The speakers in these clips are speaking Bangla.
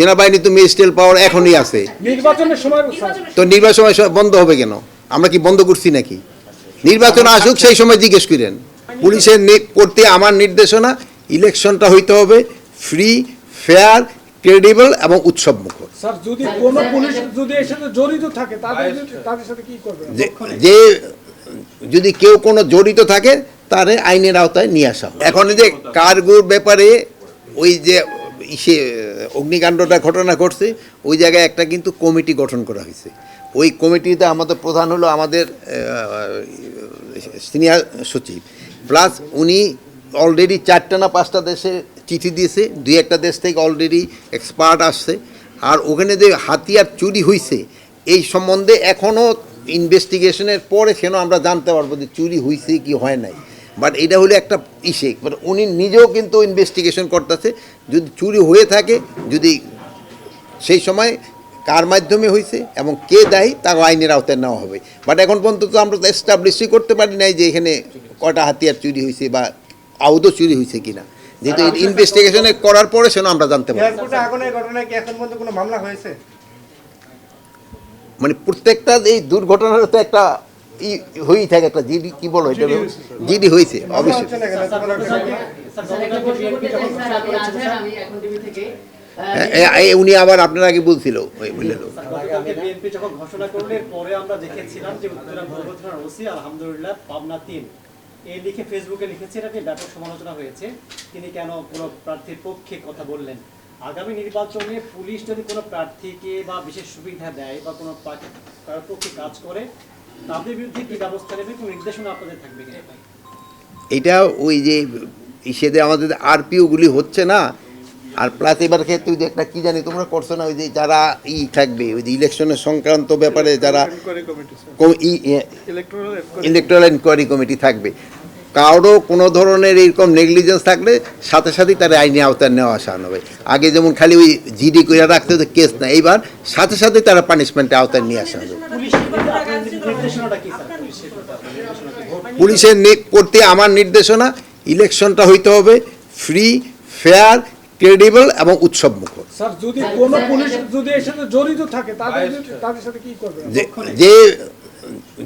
সেনাবাহিনী তো মেজিস্ট্রেল পাওয়ার এখনই আছে। নির্বাচনের সময় তো নির্বাচন সময় সব বন্ধ হবে কেন? আমরা কি বন্ধ করছি নাকি? নির্বাচন আসুক সেই সময় জিজ্ঞেস করেন। পুলিশের করতে আমার নির্দেশনা ইলেকশনটা হইতে হবে ফ্রি ফেয়ার ক্রেডিবল এবং উৎসব মুখর স্যার যদি কোনো পুলিশ যদি এর সাথে জড়িত থাকে তাদের যদি- তাদের সাথে কি করবেন যে যে যদি কেউ কোনো জড়িত থাকে তারে আইনের আওতায় নিয়ে আসা এখন এই যে কারগুর ব্যাপারে ওই যে ইসে অগ্নিকাণ্ডটা ঘটনা ঘটছে, ওই জায়গায় একটা কিন্তু কমিটি গঠন করা হয়েছে। ওই কমিটিতে আমাদের প্রধান হলো আমাদের সিনিয়র সচিব। প্লাস উনি অলরেডি চারটা না পাঁচটা দেশে চিঠি দিয়েছে, দুই একটা দেশ থেকে অলরেডি এক্সপার্ট আসছে। আর ওখানে যে হাতিয়ার চুরি হয়েছে, এই সম্বন্ধে এখনও ইনভেস্টিগেশনের পরে সেন আমরা জানতে পারব যে চুরি হয়েছে কি হয় নাই? বাট এটা হলো একটা ইসে। বাট উনি নিজেও কিন্তু ইনভেস্টিগেশন করতেছে। যদি চুরি হয়ে থাকে যদি সেই সময় কার মাধ্যমে হয়েছে এবং কে দায়ী তা আইনের আওতায় নেওয়া হবে। বাট এখন পর্যন্ত তো আমরা এস্টাবলিশই করতে পারি নাই যে এখানে কটা হাতিয়ার চুরি হয়েছে বা আউদও চুরি হয়েছে কিনা। যেহেতু ইনভেস্টিগেশনে করার পরে সেন আমরা জানতে পারি। এয়ারপোর্টে আগুনের ঘটনায় কি এখন পর্যন্ত কোনো মামলা হয়েছে? মানে প্রত্যেকটা এই দুর্ঘটনার তো একটা হয়েই থাকে একটা জিডি কি বলো এটা জিডি হয়েছে অবশ্যই উনি আবার আপনার আগে বলছিল ওই বললেন ঘোষণা পরে আমরা দেখেছিলাম যে উত্তরা ওসি আলহামদুলিল্লাহ পাবনা তিন এই লিখে ফেসবুকে লিখেছেন আপনি ব্যাপক সমালোচনা হয়েছে তিনি কেন কোনো প্রার্থীর পক্ষে কথা বললেন আগামী নির্বাচনে পুলিশ যদি কোনো প্রার্থীকে বা বিশেষ সুবিধা দেয় বা কোনো পক্ষে কাজ করে তাদের বিরুদ্ধে কি ব্যবস্থা নেবে কোনো নির্দেশনা আপনাদের থাকবে কিনা? এটা ওই যে ইসেতে আমাদের আরপিওগুলি হচ্ছে না আর প্লাস এবার ক্ষেত্রে ওই যে একটা কি জানি তোমরা করছ না ওই যে যারা ই থাকবে ওই যে ইলেকশনের সংক্রান্ত ব্যাপারে যারা ইলেকট্রাল এনকোয়ারি কমিটি থাকবে। কারও কোনো ধরনের এরকম নেগলিজেন্স থাকলে সাথে সাথেই তার আইনি আওতায় নেওয়া আসা হবে। আগে যেমন খালি ওই জিডি করে রাখতে হতো কেস না এইবার সাথে সাথে তারা পানিশমেন্টের আওতায় নিয়ে আসা হবে পুলিশের নির্দেশনাটা কি স্যার পুলিশের নির্দেশনা কি ভোট পুলিশের নি- করতে আমার নির্দেশনা ইলেকশনটা হইতে হবে ফ্রি ফেয়ার ক্রেডিবল এবং উৎসব মুখর স্যার যদি কোনো পুলিশ যদি এর সাথে জড়িত থাকে তাদের যদি- তাদের সাথে কি করবেন যে যে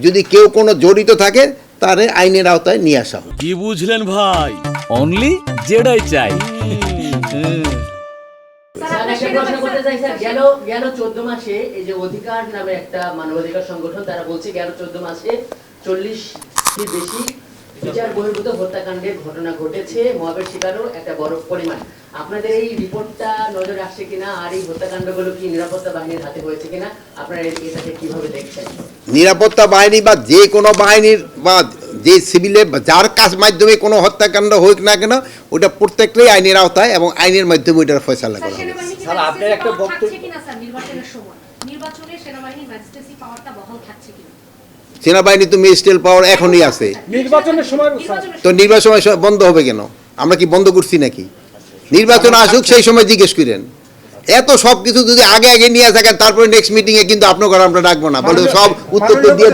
যদি কেউ কোনো জড়িত থাকে তারে আইনের আওতায় নিয়ে আসা হবে। কি বুঝলেন ভাই? অনলি যেটাই চাই। একটা প্রশ্ন করতে চাই স্যার গেল গেল চোদ্দ মাসে এই যে অধিকার নামে একটা মানবাধিকার সংগঠন তারা বলছে গেল চোদ্দ মাসে চল্লিশ বেশি বিচার বহির্ভূত হত্যাকাণ্ডের ঘটনা ঘটেছে মহাবের শিকারও একটা বড় পরিমাণ। আপনাদের এই রিপোর্টটা নজরে আসছে কিনা আর এই হত্যাকাণ্ডগুলো কি নিরাপত্তা বাহিনীর হাতে হয়েছে কিনা আপনারা এটাকে কীভাবে দেখছেন? নিরাপত্তা বাহিনী বা যে কোনো বাহিনীর বা যে সিভিলে যার কাজ মাধ্যমে কোনো হত্যাকাণ্ড হোক না কেন ওটা প্রত্যেকটাই আইনের আওতায় এবং আইনের মাধ্যমে ওইটার ফয়সালা করা হবে। স্যার আপনার একটা বক্তব্য কিনা স্যার নির্বাচনের সময়? নির্বাচনে সেনাবাহিনীর ম্যাজিস্ট্রেসি পাওয়ারটা বহাল থাকছে কিনা? সেনাবাহিনী তো মেজিস্ট্রেল পাওয়ার এখনই আছে। নির্বাচনের নির্বাচনের তো নির্বাচন সময় সব বন্ধ হবে কেন? আমরা কি বন্ধ করছি নাকি? নির্বাচন আসুক সেই সময় জিজ্ঞেস করেন। এত সব কিছু যদি আগে আগে নিয়ে থাকেন তারপরে নেক্সট মিটিং এ কিন্তু আপনাকে আমরা ডাকবো না। বলে সব উত্তর তো দিয়ে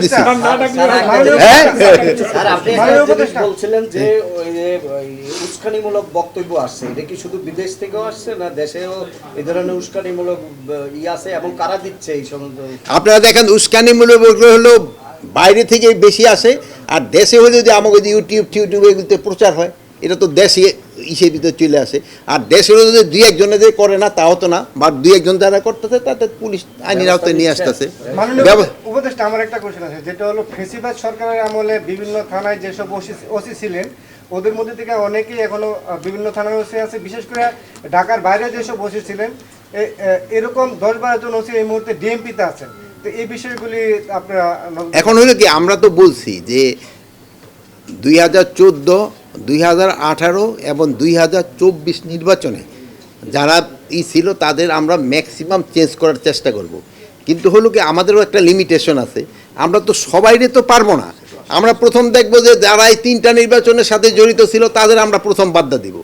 মাননীয় হ্যাঁ? বলছিলেন যে ওই যে উস্কানিমূলক বক্তব্য আসছে এটা কি শুধু বিদেশ থেকেও আসছে না দেশেও এই ধরনের উস্কানিমূলক ই আছে এবং কারা দিচ্ছে এই সমস্ত আপনারা দেখেন উস্কানিমূলক বক্তব্য হলো বাইরে থেকে বেশি আসে আর দেশে হলে যদি আমাকে যদি ইউটিউব টিউটিউবে এগুলোতে প্রচার হয় এটা তো দেশে ইসের ভিতরে চলে আসে। আর দেশের যদি দুই একজনে যে করে না তা হতো না। বা দুই একজন যারা করতেছে তাদের পুলিশ আইনের আওতায় নিয়ে আসতেছে। উপদেষ্টা আমার একটা কোশ্চেন আছে যেটা হলো ফেসিবাদ সরকারের আমলে বিভিন্ন থানায় যেসব ওসি ছিলেন ওদের মধ্যে থেকে অনেকেই এখনও বিভিন্ন থানায় ওসি আছে। বিশেষ করে ঢাকার বাইরে যেসব ওসি ছিলেন এরকম দশ বারো জন ওসি এই মুহূর্তে ডিএমপিতে আছেন। তো এই বিষয়গুলি আপনারা এখন হলো কি আমরা তো বলছি যে দুই হাজার চোদ্দ দুই হাজার আঠারো এবং দুই হাজার চব্বিশ নির্বাচনে যারা ই ছিল, তাদের আমরা ম্যাক্সিমাম চেঞ্জ করার চেষ্টা করব। কিন্তু হলো কি, আমাদেরও একটা লিমিটেশন আছে। আমরা তো সবাইরে তো পারব না। আমরা প্রথম দেখব যে যারা এই তিনটা নির্বাচনের সাথে জড়িত ছিল, তাদের আমরা প্রথম বাদ্যা দিব।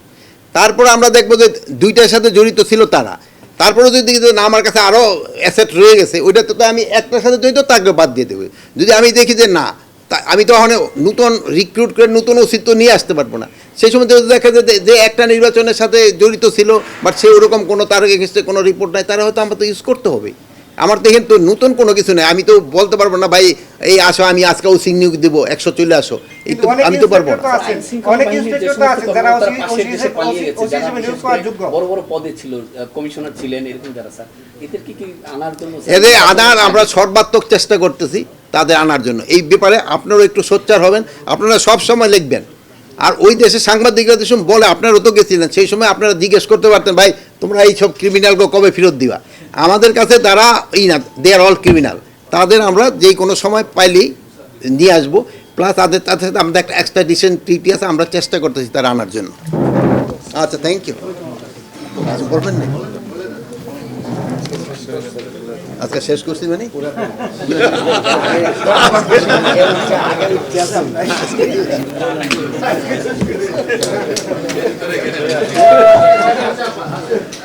তারপরে আমরা দেখব যে দুইটার সাথে জড়িত ছিল তারা। তারপরে যদি দেখি না, আমার কাছে আরও অ্যাসেট রয়ে গেছে, ওইটাতে তো আমি একটার সাথে জড়িত তাকে বাদ দিয়ে দেবো। যদি আমি দেখি যে না তা আমি তো ওখানে নূতন রিক্রুট করে নতুন অস্তিত্ব নিয়ে আসতে পারব না। সেই সময় যদি দেখা যায় যে- যে একটা নির্বাচনের সাথে জড়িত ছিল বাট সে ওরকম কোনো তার এগেনস্টে কোনো রিপোর্ট নাই তারা হয়তো আমার তো ইউজ করতে হবে। আমার তো কিন্তু নতুন কোনো কিছু নেই আমি তো বলতে পারব না ভাই এই আসো আমি আজকে ওসি নিয়োগ দিব একশো চলে আসো। এই তো আমি তো পারব না। তো তো এদের আনার আমরা সর্বাত্মক চেষ্টা করতেছি। তাদের আনার জন্য। এই ব্যাপারে আপনারাও একটু সোচ্চার হবেন, আপনারা সব সময় লিখবেন। আর ওই দেশে সাংবাদিকরা যে সময় বলে, আপনারাও তো গেছিলেন, সেই সময় আপনারা জিজ্ঞেস করতে পারতেন, ভাই, তোমরা এই সব ক্রিমিনালকে কবে ফেরত দিবা? আমাদের কাছে তারা এই না দে আর অল ক্রিমিনাল তাদের আমরা যেই কোনো সময় পাইলেই নিয়ে আসব প্লাস তাদের তাদের সাথে আমাদের একটা এক্সট্রা ডিসেন্ট ট্রিটি আছে, আমরা চেষ্টা করতেছি তারা আনার জন্য। আচ্ছা থ্যাংক ইউ কিছু বলবেন না। আজকে শেষ করছি মানে? আগে